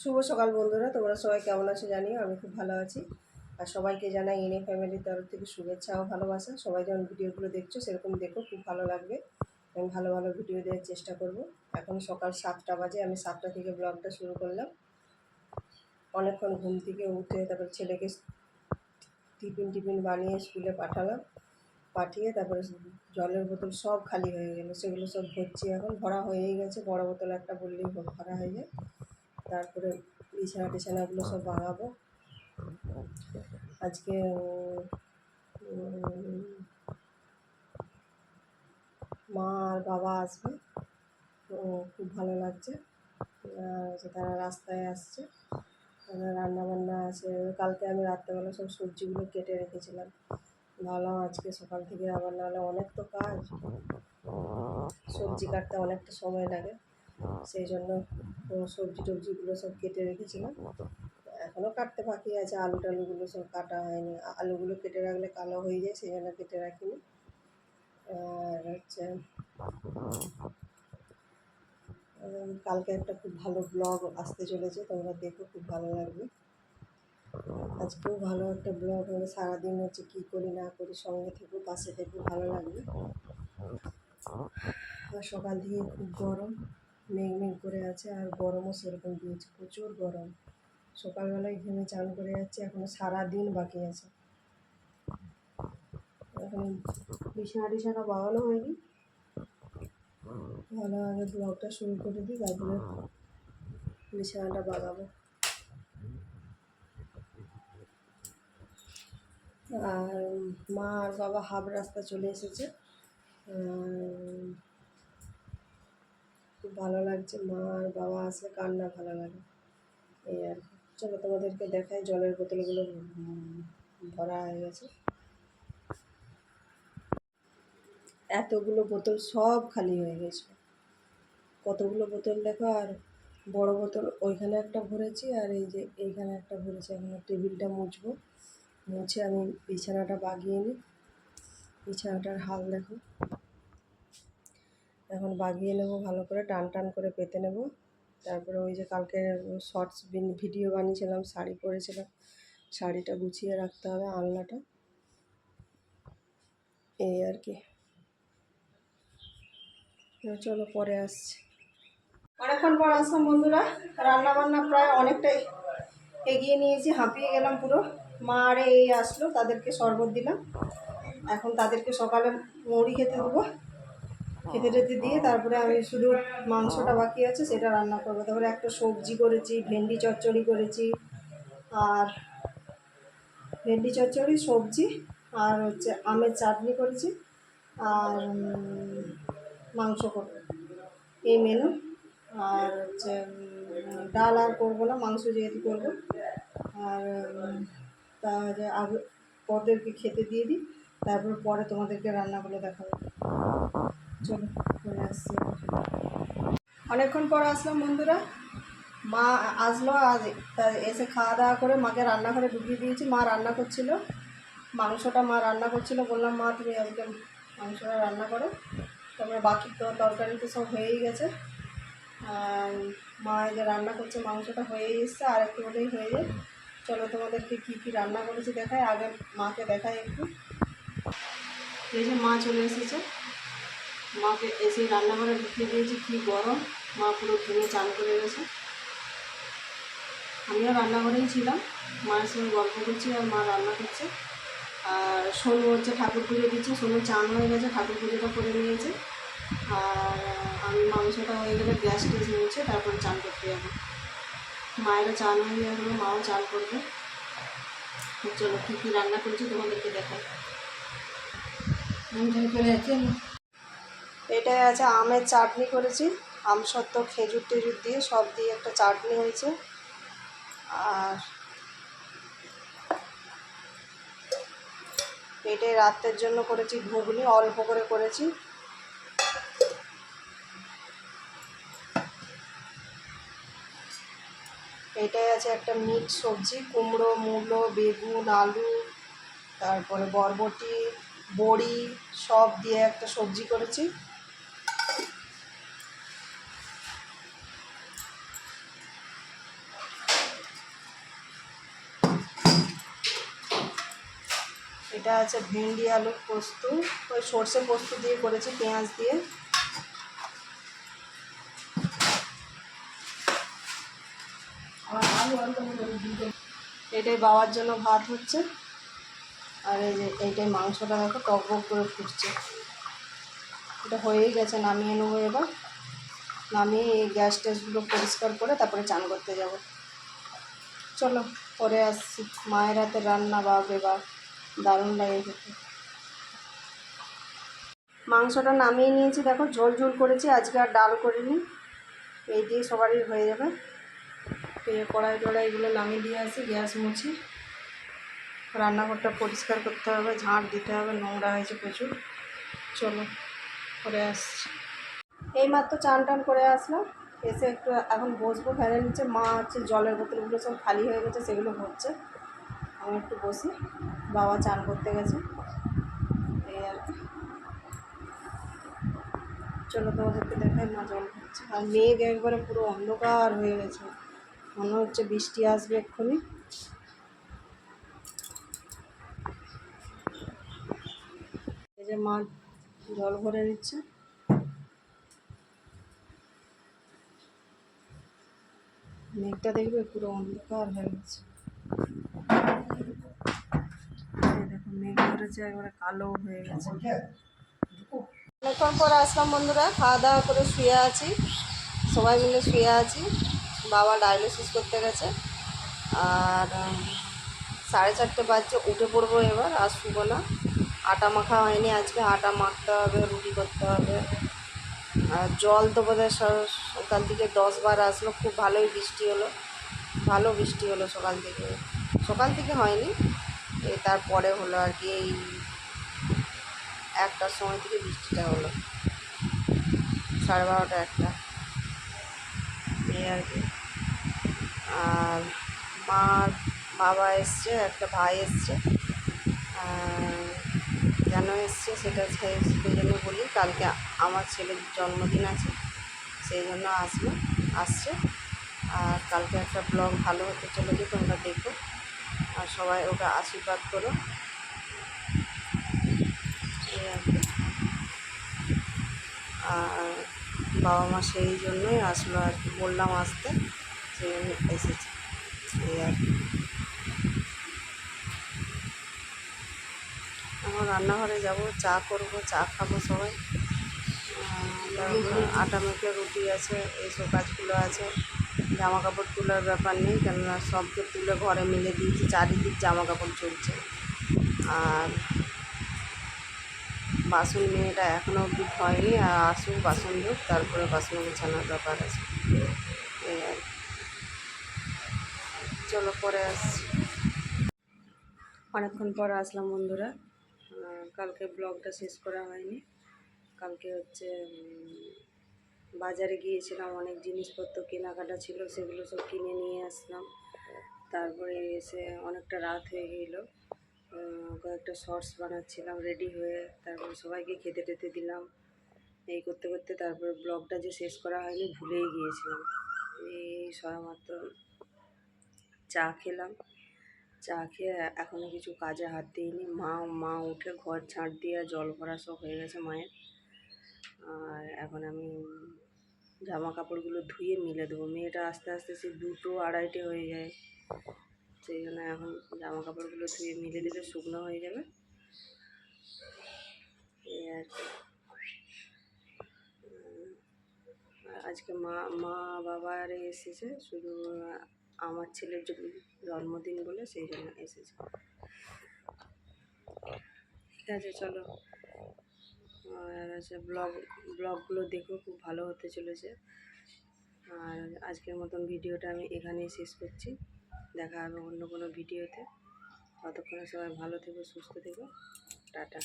শুভ সকাল বন্ধুরা, তোমরা সবাই কেমন আছো জানিও, আমি খুব ভালো আছি। আর সবাইকে জানাই এনে ফ্যামিলির তরফ থেকে শুভেচ্ছা ও ভালোবাসা। সবাই যেমন ভিডিওগুলো দেখছ, সেরকম দেখো, খুব ভালো লাগবে। আমি ভালো ভালো ভিডিও দেওয়ার চেষ্টা করব। এখন সকাল সাতটা বাজে, আমি সাতটা থেকে ব্লগটা শুরু করলাম। অনেকক্ষণ ঘুম থেকে উঠে তারপর ছেলেকে টিফিন টিফিন বানিয়ে স্কুলে পাঠালাম। পাঠিয়ে তারপরে জলের বোতল সব খালি হয়ে গেলো। সেগুলো সব ভরছি এখন, ভরা হয়েই গেছে। বড় বোতল একটা বললেই ভরা হয়ে যায়। তারপরে বিছানা টিছানাগুলো সব বাগাবো আজকে মা আর বাবা আসবে খুব ভালো লাগছে। তারা রাস্তায় আসছে রান্না বান্না আছে। কালকে আমি রাত্রেবেলা সব সবজিগুলো কেটে রেখেছিলাম। ভাবলাম আজকে সকাল থেকে আবার, নাহলে অনেক তো কাজ। সবজি কাটতে অনেকটা সময় লাগে। সেই জন্য সবজি টবজিগুলো সব কেটে রেখেছিলাম। এখনও কাটতে বাকি আছে আলু টালুগুলো সব কাটা হয়নি। আলুগুলো কেটে রাখলে কালো হয়ে যায় সেই জন্য কেটে রাখিনি। আর হচ্ছে কালকে একটা খুব ভালো ব্লগ আসতে চলেছে তোমরা দেখো খুব ভালো লাগবে। আজকেও ভালো একটা ব্লগ হবে সারাদিন হচ্ছে কী করি না করি সঙ্গে থেকো পাশে থেকো ভালো লাগবে। সকাল থেকে খুব গরম। মেঘ মেঘ করে আছে আর গরমও সেরকম দিয়েছে, প্রচুর গরম। সকালবেলায় ঘুমে চান করে যাচ্ছে, এখনও সারা দিন বাকি আছে। এখন বিছানা টিছানা বাগানো হয়নি? ভালো আগে ব্লগটা শুরু করে দিই, তারপরে বিছানাটা বাগাবো। আর মা আর বাবা হাফ রাস্তা চলে এসেছে। খুব ভালো লাগছে মা আর বাবা আসলে কান্না ভালো লাগে। এই আর কি। চলো তোমাদেরকে দেখাই জলের বোতলগুলো। ভরা হয়ে গেছে। এতগুলো বোতল সব খালি হয়ে গেছে। কতগুলো বোতল দেখো, আর বড় বোতল ওইখানে একটা ভরেছি, আর এই যে এইখানে একটা ভরেছি। এখন টেবিলটা মুছবো। মুছে আমি বিছানাটা বাগিয়ে নিই। বিছানাটার হাল দেখো। এখন বাগিয়ে নেব, ভালো করে টান টান করে পেতে নেব। তারপরে ওই যে কালকে শর্টস ভিডিও বানিয়েছিলাম, শাড়ি পরেছিলাম। শাড়িটা গুছিয়ে রাখতে হবে আলনাটা। এই আর কি। চলো পরে আসছি। অনেকক্ষণ পর আসলাম বন্ধুরা। রান্না বান্না প্রায় অনেকটাই এগিয়ে নিয়েছি, হাঁপিয়ে গেলাম পুরো। মা আরে এই আসলো, তাদেরকে শরবত দিলাম। এখন তাদেরকে সকালে মুড়ি খেতে দেবো। খেতে টেতে দিয়ে তারপরে আমি শুধু মাংসটা বাকি আছে, সেটা রান্না করব। তারপরে একটা সবজি করেছি, ভেন্ডি চচ্চড়ি করেছি, আর ভেন্ডি চচ্চড়ি, সবজি, আর হচ্ছে আমের চাটনি করেছি, আর মাংস করব। এই মেনু আর হচ্ছে ডাল আর করব না, মাংস যেহেতু করব। আর তাহলে আগে ওদেরকে খেতে দিয়ে দিই, তারপর পরে তোমাদেরকে রান্নাগুলো দেখাবো। আসছি অনেকক্ষণ পর আসলাম বন্ধুরা। মা আসলো, আজ এসে খাওয়া দাওয়া করে মাকে রান্নাঘরে ঢুকিয়ে দিয়েছি। মা রান্না করছিল। মাংসটা মা রান্না করছিল। বললাম, মা, তুমি আজকে মাংসটা রান্না করো। তারপরে বাকি তো তরকারি তো সব হয়েই গেছে। মা এই যে রান্না করছে, মাংসটা হয়েই এসছে। আর একটু হলেই হয়ে যায়। চলো তোমাদেরকে কী কী রান্না করেছি দেখায় আগে মাকে দেখাই একটু। এই যে মা চলে এসেছে। মাকে এসে রান্নাঘরে ঢুকিয়ে দিয়েছি, কী গরম। মা পুরো ঘুমিয়ে চান করে গেছে। আমিও রান্নাঘরেই ছিলাম। মায়ের সঙ্গে গল্প করছি আর মা রান্না করছে। আর সোনু হচ্ছে ঠাকুর পুজো দিচ্ছে। সোনু চান হয়ে গেছে, ঠাকুর পুজোটা করে নিয়েছে। আর আমি মাংসটা হয়ে গেলে গ্যাস টেস নিয়েছে, তারপরে চান করতে যাব। মায়েরও চান হয়ে যাবে, মাও চান করবে। চলো কী কী রান্না করেছি তোমাদেরকে দেখাই। চলে যাচ্ছে এটাই আছে, আমের চাটনি করেছি। আম সত্ত্ব, খেজুর টেজুর দিয়ে সব দিয়ে একটা চাটনি হয়েছে। আর পেটে রাতের জন্য করেছি ঘুগনি, অল্প করে করেছি। এটাই আছে একটা মিক্স সবজি, কুমড়ো, মূলো, বেগুন, আলু, তারপরে বরবটি, বড়ি, সব দিয়ে একটা সবজি করেছি। এটা আছে ভেন্ডি আলু পোস্ত। ওই সর্ষে পোস্ত দিয়ে করেছি পেঁয়াজ দিয়ে। এটাই বাবার জন্য ভাত হচ্ছে। আর এই যে এইটাই মাংসটা দেখো টক বক করে ফুটছে। এটা হয়েই গেছে নামিয়ে নেব এবার। নামিয়ে এই গ্যাস ট্যাসগুলো পরিষ্কার করে তারপরে চান করতে যাব। চলো পরে আসছি। মায়ের হাতে রান্না বা দারুণ লাগে খেতে। মাংসটা নামিয়ে নিয়েছি, দেখো ঝোল ঝোল করেছি, আজকে আর ডাল করিনি। এই দিয়ে সবারই হয়ে যাবে। এই কড়াই টড়াই এগুলো নামিয়ে দিয়ে আসি, গ্যাস মুছি। রান্নাঘরটা পরিষ্কার করতে হবে, ঝাঁট দিতে হবে, নোংরা হয়েছে প্রচুর। চলো করে আসছি। এই মাত্র চান টান করে আসলাম, এসে একটু এখন বসবো, ফ্যানের নিচে, মা হচ্ছে জলের বোতলগুলো সব খালি হয়ে গেছে, সেগুলো ভরছে। আমি একটু বসি। বাবা চান করতে গেছে। এই আর কি। চলো তোমাদেরকে দেখাই মা জল খাচ্ছে আর মেঘ একবারে পুরো অন্ধকার হয়ে গেছে। মনে হচ্ছে বৃষ্টি আসবে এক্ষুনি। এই যে মা জল ভরে নিচ্ছে। মেঘটা দেখবে পুরো অন্ধকার হয়ে গেছে এই দেখো ধরেছে একবারে কালো হয়ে গেছে। অনেকক্ষণ পরে আসলাম বন্ধুরা, খাওয়া দাওয়া করে শুয়ে আছি। সবাই মিলে শুয়ে আছি। বাবা ডায়ালিসিস করতে গেছে। আর সাড়ে চারটে বাজছে, উঠে পড়ব এবার, আর শুবো না। আটা মাখা হয়নি আজকে, আটা মাখতে হবে, রুটি করতে হবে। আর জল তো বোধহয় সকাল থেকে দশ বার আসলো, খুব ভালোই বৃষ্টি হলো। ভালো বৃষ্টি হলো সকাল থেকে। সকাল থেকে হয়নি তারপরে হলো আর কি এই একটার সময় থেকে বৃষ্টিটা হলো। সাড়ে বারোটা একটা। এই আর কি। আর মার বাবা এসছে, একটা ভাই এসছে। কেন এসছে, সেটা সেই জন্য বলি, কালকে আমার ছেলের জন্মদিন আছে, সেই জন্য আসবে, আসছে। আর কালকে একটা ব্লগ ভালো হতে চলেছে, তোমরা দেখো। আর সবাই ওকে আশীর্বাদ করো আর বাবা মা সেই জন্যই আসলো আর কি, বললাম আসতে জন্য এসেছে। এই আর কি। এখন রান্নাঘরে যাব, চা করব, চা খাব সবাই। আটা মেখে রুটি আছে, এইসব কাজগুলো আছে। জামা কাপড় তোলার ব্যাপার নেই, কেননা সবকে তুলে ঘরে মিলে দিয়েছি, চারিদিক জামা কাপড় চলছে। আর বাসন মেয়েটা এখনও অবধি হয়নি আর আসুক, বাসন ধুক, তারপরে বাসন গোছানোর ব্যাপার আছে। চলো, পরে আসছি। অনেকক্ষণ পর আসলাম বন্ধুরা। কালকে ব্লগটা শেষ করা হয়নি। কালকে হচ্ছে বাজারে গিয়েছিলাম, অনেক জিনিসপত্র কেনাকাটা ছিল, সেগুলো সব কিনে নিয়ে আসলাম। তারপরে এসে অনেকটা রাত হয়ে গেল। কয়েকটা শর্টস বানাচ্ছিলাম রেডি হয়ে তারপরে সবাইকে খেতে টেতে দিলাম। এই করতে করতে তারপরে ব্লগটা যে শেষ করা হয়নি, ভুলেই গিয়েছিলাম। এই সবেমাত্র চা খেলাম। চা খেয়ে এখনও কিছু কাজে হাত দিইনি। মা মা উঠে ঘর ঝাঁট দিয়ে জল ভরা সব হয়ে গেছে মায়ের। আর এখন আমি জামা কাপড়গুলো ধুয়ে মিলে দেবো। মেয়েটা আস্তে আস্তে সে দুটো আড়াইটে হয়ে যায়। সেই জন্য এখন জামা কাপড়গুলো ধুয়ে মিলে দিলে শুকনো হয়ে যাবে। এই আর আজকে মা মা বাবা আরে এসেছে, শুধু আমার ছেলের জন্মদিন বলে সেই জন্য এসেছে। ঠিক আছে, চলো। আর হচ্ছে ব্লগ ব্লগগুলো দেখেও খুব ভালো হতে চলেছে। আর আজকের মতন ভিডিওটা আমি এখানেই শেষ করছি। দেখা হবে অন্য কোনো ভিডিওতে। ততক্ষণে সবাই ভালো থেকো, সুস্থ থেকো। টাটা।